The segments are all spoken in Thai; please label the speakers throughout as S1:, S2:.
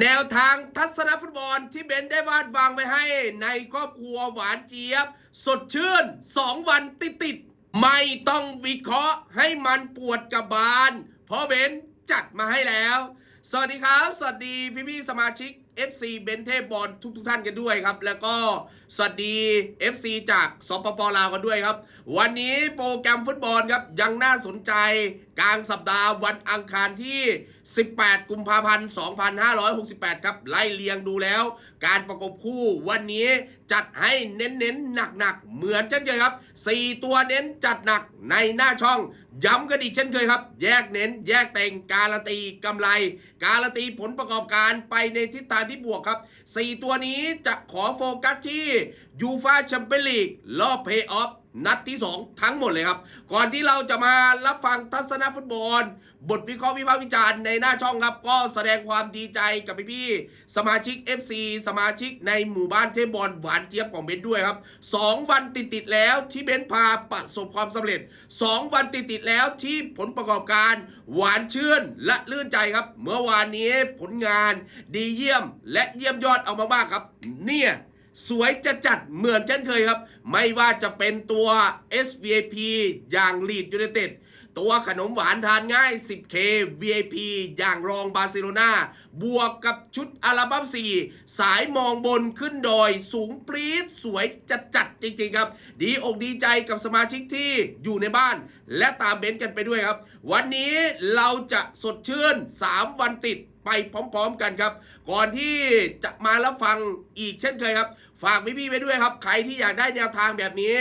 S1: แนวทางทัศนฟุตบอลที่เบนได้วาดวางไว้ให้ ในครอบครัวหวานเจี๊ยบ สดชื่น 2 วันติดติดไม่ต้องวิเคราะห์ให้มันปวดกระบาล เพราะเบนจัดมาให้แล้ว สวัสดีครับ สวัสดีพี่ๆสมาชิก FC เบนเทพบอลทุกทุกท่านกันด้วยครับ แล้วก็สวัสดี FC จากสปปลาวกันด้วยครับ วันนี้โปรแกรมฟุตบอลครับยังน่าสนใจ กลางสัปดาห์วันอังคารที่ 18 กุมภาพันธ์ 2568 ครับ ไล่เลียงดูแล้ว การประกบคู่วันนี้จัดให้เน้นๆ หนักๆ เหมือนเช่นเคยครับ 4 ตัวเน้นจัดหนักในหน้าช่อง ย้ำกันอีกเช่นเคยครับ แยกเน้น แยกเต็งการันตีกำไร การันตีผลประกอบการไปในทิศทางที่บวกครับ 4 ตัวนี้จะขอโฟกัสที่ยูฟาแชมเปี้ยนลีกรอบเพย์ออฟ นัดที่ 2 ทั้งหมดเลยครับ ก่อนที่เราจะมารับฟังทัศนฟุตบอล บทวิเคราะห์วิพากษ์วิจารณ์ในหน้าช่องครับ ก็แสดงความดีใจกับพี่ๆสมาชิก FC สมาชิกในหมู่บ้านเทพบอลหวานเจี๊ยบของเบนด้วยครับ 2 วันติดๆแล้วที่เบนพาประสบความสำเร็จ 2 วันติดๆแล้วที่ผลประกอบการหวานชื่นและลื่นใจครับ เมื่อวานนี้ผลงานดีเยี่ยมและเยี่ยมยอดเอามากๆครับ เนี่ย สวยจะจัดเหมือนเช่นเคยครับ ไม่ว่าจะเป็นตัว SVP อย่าง Lead United ตัวขนมหวานทานง่าย 10K VIP อย่างรองบาร์เซโลนาบวกกับชุดอัลบั้ม4 สายมองบนขึ้นดอย สูงปรี๊ดสวยจะจัดจริงๆครับ ดีอกดีใจกับสมาชิกที่อยู่ในบ้าน และตามเบนซ์กันไปด้วยครับ วันนี้เราจะสดชื่น 3 วันติดไปพร้อมๆกันครับ ก่อนที่จะมารับฟังอีกเช่นเคยครับ ฝากพี่ๆไปด้วยครับ ใครที่อยากได้แนวทางแบบนี้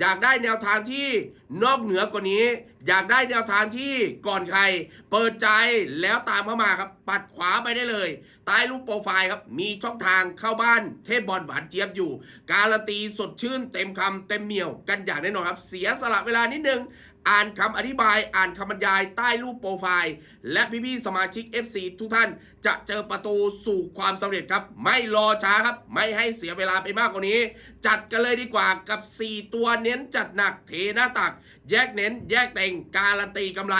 S1: อยากได้แนวทางที่นอกเหนือกว่านี้ อยากได้แนวทางที่ก่อนใคร เปิดใจแล้วตามเข้ามาครับ ปัดขวาไปได้เลย ใต้รูปโปรไฟล์ครับ มีช่องทางเข้าบ้าน เทพบอลหวานเจี๊ยบอยู่ การันตีสดชื่นเต็มคำเต็มเหนียวกันอย่างแน่นอนครับ เสียสละเวลานิดนึงอ่านคำอธิบาย อ่านคำบรรยายใต้รูปโปรไฟล์ และพี่ๆสมาชิก FC ทุกท่าน จะเจอประตูสู่ความสำเร็จครับ ไม่รอช้าครับ ไม่ให้เสียเวลาไปมากกว่านี้ จัดกันเลยดีกว่ากับ 4 ตัวเน้นจัดหนักเทหน้าตัก แยกเน้น แยกเต็งการันตีกำไร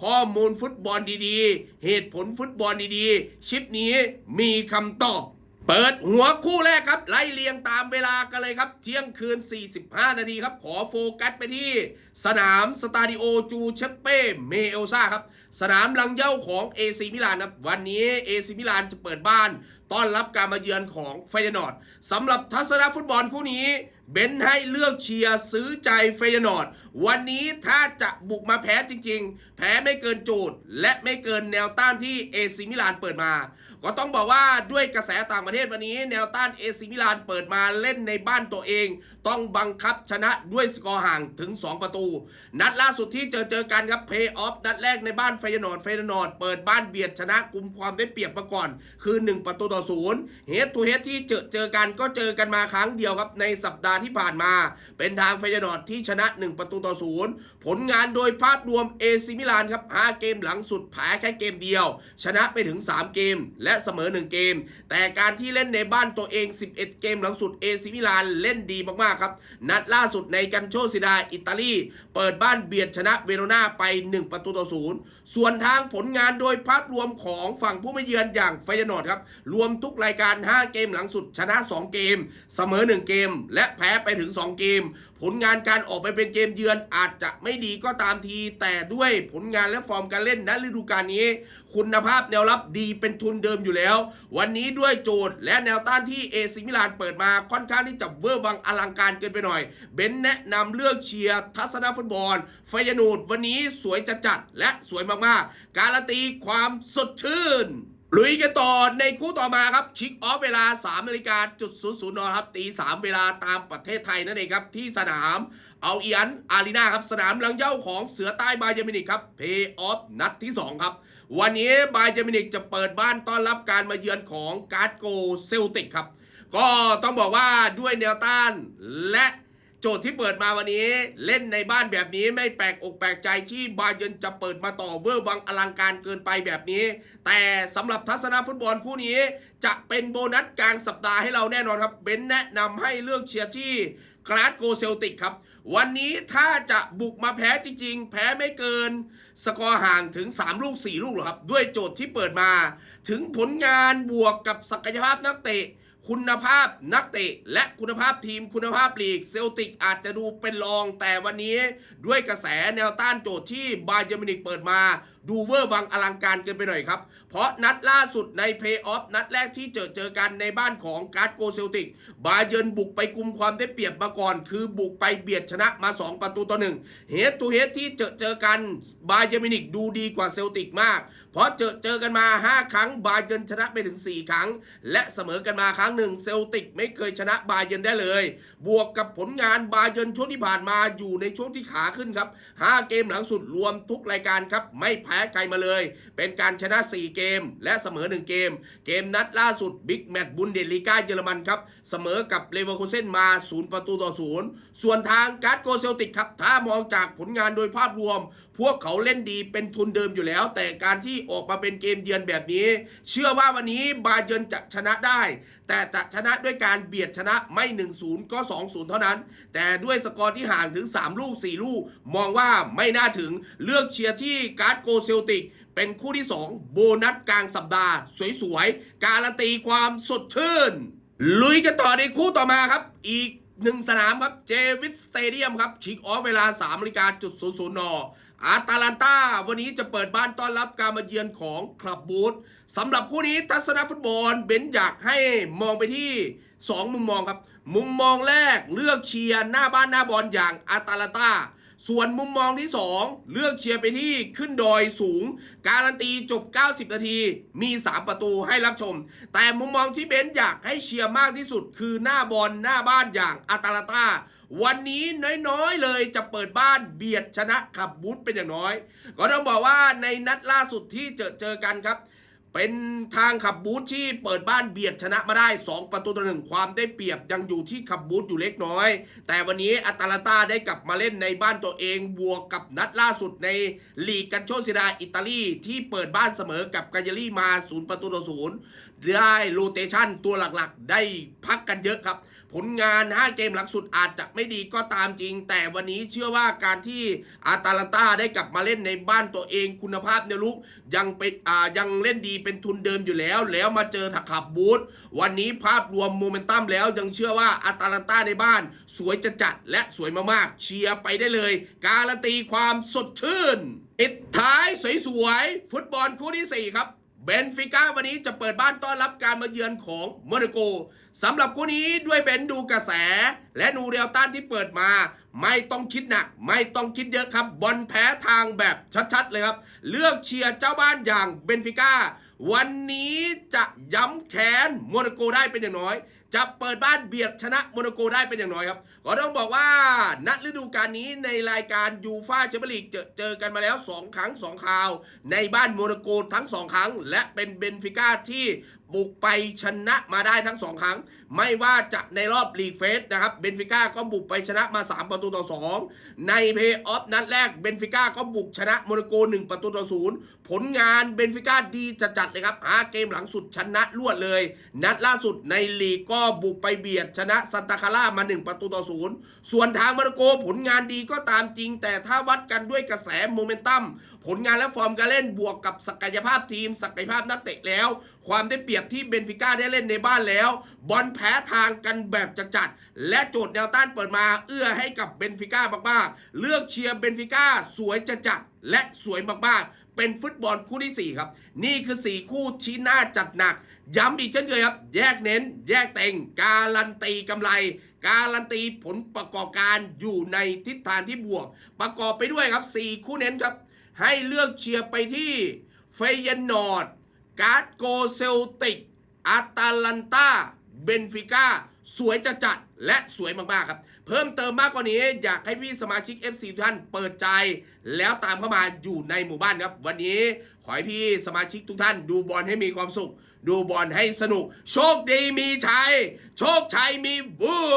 S1: ข้อมูลฟุตบอลดีๆ เหตุผลฟุตบอลดีๆคลิปนี้มีคำตอบเปิดหัวคู่แรกครับ ไล่เรียงตามเวลากันเลยครับ เที่ยงคืน 45 นาทีครับ ขอโฟกัสไปที่ สนามสตาดิโอจูเชปเป้เมเอลซาครับ สนามลังเย่าของเอซีมิลานครับ วันนี้เอซีมิลานจะเปิดบ้าน ต้อนรับการมาเยือนของเฟยนอร์ดสำหรับทัศนฟุตบอลคู่นี้ เบนให้เลือกเชียร์ซื้อใจเฟยนอร์ดวันนี้ถ้าจะบุกมาแพ้จริง ๆ แพ้ไม่เกินโจทย์ และไม่เกินแนวต้านที่เอซิมิลานเปิดมา ก็ต้องบอกว่าด้วยกระแสต่างประเทศวันนี้ แนวต้านเอซิมิลานเปิดมาเล่นในบ้านตัวเอง ต้องบังคับชนะด้วยสกอร์ห่างถึง 2 ประตู นัดล่าสุดที่เจอเจอกันครับเพย์ออฟนัดแรกในบ้านเฟยนอร์ดเฟยนอร์ดเปิดบ้านเบียดชนะกลุ่มความได้เปรียบมาก่อน คือ 1 ประตูต่อศูนย์เฮดทูเฮดที่เจอเจอกันก็เจอกันมาครั้งเดียวครับในสัปดาห์ที่ผ่านมา เป็นทางเฟยนอร์ดที่ชนะ 1 ประตูต่อศูนย์ผลงานโดยภาพรวมเอซิมิลานครับ5เกมหลังสุดแพ้แค่เกมเดียว ชนะไปถึง 3 เกมและเสมอ 1 เกม แต่การที่เล่นในบ้านตัวเอง 11 เกมหลังสุดเอซิมิลานเล่นดีมากๆครับ นัดล่าสุดในกันโชซิดาอิตาลี เปิดบ้านเบียดชนะเวโรนาไป 1 ประตูต่อศูนย์ส่วนทางผลงานโดยภาพรวมของฝั่งผู้มาเยือนอย่างไฟยนอดครับรวมทุกรายการ 5 เกมหลังสุดชนะ 2 เกม เสมอ 1 เกม และแพ้ไปถึง 2 เกม ผลงานการออกไปเป็นเกมเยือนอาจจะไม่ดีก็ตามที แต่ด้วยผลงานและฟอร์มการเล่นณฤดูกาลนี้ คุณภาพแนวรับดีเป็นทุนเดิมอยู่แล้ว วันนี้ด้วยโจทย์และแนวต้านที่เอซิมิลานเปิดมาค่อนข้างที่จะเวอร์วังอลังการเกินไปหน่อย เบนแนะนำเลือกเชียร์ทัศนฟุตบอลไฟยนูดวันนี้สวยจัดจัดและสวยมากๆ การันตีความสดชื่น ลุยกันต่อในคู่ต่อมาครับคิกออฟเวลา3นาฬิกาจุดศูนย์ศูนย์นครับตี3เวลาตามประเทศไทยนั่นเองครับ ที่สนามเอาเอียนอารีนาครับ สนามหลังเย้าของเสือใต้บาเยอร์มินิกครับเพย์ออฟนัดที่ 2 ครับ วันนี้บาเยอร์มินิกจะเปิดบ้านต้อนรับการมาเยือนของการ์ดโกเซลติกครับ ก็ต้องบอกว่าด้วยแนวต้านและ โจทย์ที่เปิดมาวันนี้ เล่นในบ้านแบบนี้ไม่แปลกอกแปลกใจที่บาเยิร์นจะเปิดมาต่อเวอร์วังอลังการเกินไปแบบนี้ แต่สำหรับทัศนฟุตบอลคู่นี้ จะเป็นโบนัสกลางสัปดาห์ให้เราแน่นอนครับเบนแนะนำให้เลือกเชียร์ที่กราสโกเซลติกครับ วันนี้ถ้าจะบุกมาแพ้จริง ๆ แพ้ไม่เกิน สกอร์ห่างถึง 3 ลูก 4 ลูกหรอครับ ด้วยโจทย์ที่เปิดมา ถึงผลงานบวกกับศักยภาพนักเตะ คุณภาพนักเตะ และคุณภาพทีมคุณภาพลีกเซลติกอาจจะดูเป็นรองแต่วันนี้ด้วยกระแสแนวต้านโจทย์ที่บาเยอร์มินิกเปิดมาดูเวอร์วังอลังการเกินไปหน่อยครับ เพราะนัดล่าสุดในเพย์ออฟนัดแรกที่เจอเจอกันในบ้านของการ์ดโกเซลติก บาเยิร์นบุกไปกุมความได้เปรียบมาก่อน คือบุกไปเบียดชนะมา 2 ประตูต่อหนึ่งเฮดตูเฮดที่เจอเจอกันบาเยอร์มินิกดูดีกว่าเซลติกมาก เพราะเจอเจอกันมา 5 ครั้งบาเยิร์นชนะไปถึง 4 ครั้ง และเสมอกันมาครั้งหนึ่งเซลติกไม่เคยชนะบาเยิร์นได้เลย บวกกับผลงานบาเยิร์นช่วงที่ผ่านมาอยู่ในช่วงที่ขาขึ้นครับ5เกมหลังสุดรวมทุกรายการครับไม่พ้ใครมาเลย เป็นการชนะ 4 เกม และเสมอ 1 เกม เกมนัดล่าสุดบิ๊กแมตช์บุนเดลิก้าเยอรมันครับ เสมอกับเลเวอร์คูเซนมา 0 ประตูต่อ 0 ส่วนทางการ์ดโกเซลติกครับ ถ้ามองจากผลงานโดยภาพรวม พวกเขาเล่นดีเป็นทุนเดิมอยู่แล้ว แต่การที่ออกมาเป็นเกมเยือนแบบนี้ เชื่อว่าวันนี้บาเยิร์นจะชนะได้ แต่จะชนะด้วยการเบียดชนะไม่ 1-0 ก็ 2-0 เท่านั้น แต่ด้วยสกอร์ที่ห่างถึง 3 ลูก 4 ลูก มองว่าไม่น่าถึงเลือกเชียร์ที่การ์ดโกเซลติกเป็นคู่ที่ 2 โบนัสกลางสัปดาห์ สวยๆ การันตีความสดชื่น ลุยกันต่อในคู่ต่อมาครับ อีกหนึ่งสนามครับเจวิสสเตเดียมครับคิกออฟเวลา3นาฬิกาจุดศูนย์น อาตาลันตาวันนี้จะเปิดบ้านต้อนรับการมาเยือนของคลับบูธสำหรับคู่นี้ทัศนฟุตบอลเบนซ์อยากให้มองไปที่ 2 มุมมองครับ มุมมองแรกเลือกเชียร์หน้าบ้านหน้าบอลอย่างอาตาลันตาส่วนมุมมองที่ 2 เลือกเชียร์ไปที่ขึ้นดอยสูง การันตีจบ 90 นาที มี 3 ประตูให้รับชม แต่มุมมองที่เบนซ์อยากให้เชียร์มากที่สุด คือหน้าบอลหน้าบ้านอย่างอาตาลาตา วันนี้น้อยๆเลยจะเปิดบ้านเบียดชนะขับบูธเป็นอย่างน้อย ก็ต้องบอกว่าในนัดล่าสุดที่เจอเจอกันครับ เป็นทางขับบูธที่เปิดบ้านเบียดชนะมาได้ 2 ประตูต่อหนึ่งความได้เปรียบยังอยู่ที่ขับบูธอยู่เล็กน้อย แต่วันนี้อัตาลาตาได้กลับมาเล่นในบ้านตัวเองบวกกับนัดล่าสุดในลีกกันโชซิดาอิตาลีที่เปิดบ้านเสมอกับกาเยรี่มา 0 ประตูต่อศูนย์ได้โรเตชันตัวหลักๆ ได้พักกันเยอะครับ ผลงาน 5 เกมหลังสุดอาจจะไม่ดีก็ตามจริง แต่วันนี้เชื่อว่าการที่อาตาลันตาได้กลับมาเล่นในบ้านตัวเองคุณภาพในลุกยังเป็นอ่ายังเล่นดีเป็นทุนเดิมอยู่แล้ว แล้วมาเจอถักขับบูธวันนี้ภาพรวมโมเมนตัมแล้วยังเชื่อว่าอาตาลันตาในบ้านสวยจะจัดและสวยมากๆเชียร์ไปได้เลย การันตีความสดชื่นปิดท้ายสวยๆฟุตบอลคู่ที่สี่ครับเบนฟิก้าวันนี้จะเปิดบ้านต้อนรับการมาเยือนของโมนาโก สำหรับคู่นี้ด้วยเบนดูกระแส และนูเรียลตันที่เปิดมา ไม่ต้องคิดหนัก ไม่ต้องคิดเยอะครับบอลแพ้ทางแบบชัดๆเลยครับ เลือกเชียร์เจ้าบ้านอย่างเบนฟิก้าวันนี้จะย้ำแค้นโมนาโกได้เป็นอย่างน้อย จะเปิดบ้านเบียดชนะโมนาโกได้เป็นอย่างน้อยครับก็ต้องบอกว่านัดฤดูกาลนี้ในรายการยูฟาแชมเปี้ยนลีกเจอเจอกันมาแล้ว 2 ครั้ง 2 คราว ในบ้านโมนาโกทั้ง 2 ครั้ง และเป็นเบนฟิก้าที่ บุกไปชนะมาได้ทั้ง 2 ครั้ง ไม่ว่าจะในรอบลีกเฟสนะครับเบนฟิก้าก็บุกไปชนะมา 3 ประตูต่อ 2 ในเพย์ออฟนัดแรกเบนฟิก้าก็บุกชนะโมนาโก 1 ประตูต่อ 0 ผลงานเบนฟิก้าดีจะจัดเลยครับหาเกมหลังสุดชนะรวดเลย นัดล่าสุดในลีกก็บุกไปเบียดชนะซันตาคาร่ามา 1 ประตูต่อ 0 ส่วนทางโมนาโกผลงานดีก็ตามจริง แต่ถ้าวัดกันด้วยกระแสโมเมนตัมผลงานและฟอร์มการเล่นบวกกับศักยภาพทีม ศักยภาพนักเตะแล้ว ความได้เปรียบที่เบนฟิก้าได้เล่นในบ้านแล้ว บอลแพ้ทางกันแบบจะจัดและโจทย์แนวต้านเปิดมาเอื้อให้กับเบนฟิก้ามากๆเลือกเชียร์เบนฟิก้าสวยจะจัดและสวยมากๆเป็นฟุตบอลคู่ที่ 4 ครับ นี่คือ 4 คู่ชี้หน้าจัดหนัก ย้ำอีกเช่นเคยครับ แยกเน้น แยกเต็ง การันตีกำไร การันตีผลประกอบการอยู่ในทิศทางที่บวก ประกอบไปด้วยครับ 4 คู่เน้นครับ ให้เลือกเชียร์ไปที่เฟยนนอร์ดการ์ดโกเซลติกอาตาลันตาเบนฟิก้าสวยจะจัดและสวยมากๆครับ เพิ่มเติมมากกว่านี้ อยากให้พี่สมาชิก FC ทุกท่านเปิดใจ แล้วตามเข้ามาอยู่ในหมู่บ้านครับ วันนี้ขอให้พี่สมาชิกทุกท่าน ดูบอลให้มีความสุข ดูบอลให้สนุก โชคดีมีชัย โชคชัยมีบัว